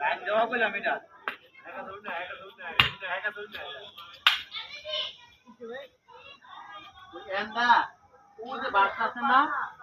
Light দেওয়া পেলাম এটা ওই যে বাচ্চা আছে না?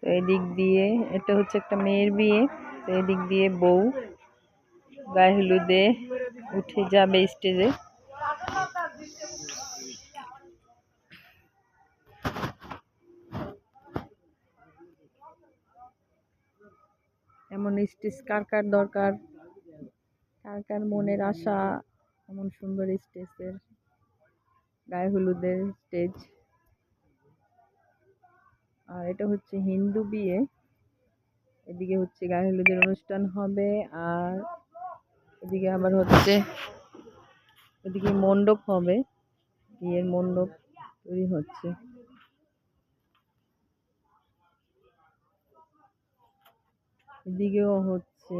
তো এদিক দিয়ে, এটা হচ্ছে একটা মেয়ের বিয়ে, তো এদিক দিয়ে বউ গায়ে হলুদে উঠে যাবে স্টেজে। এমন স্টেজ কার কার দরকার? কার কার মনের আশা? এমন সুন্দর স্টেজের। গায়ে হলুদের স্টেজ। আর এটা হচ্ছে হিন্দু বিয়ে। এদিকে হচ্ছে গায়ে হলুদের অনুষ্ঠান হবে আর এদিকে আবার হচ্ছে এদিকে মণ্ডপ হবে। বিয়ের মণ্ডপ তৈরি হচ্ছে। এদিকেও হচ্ছে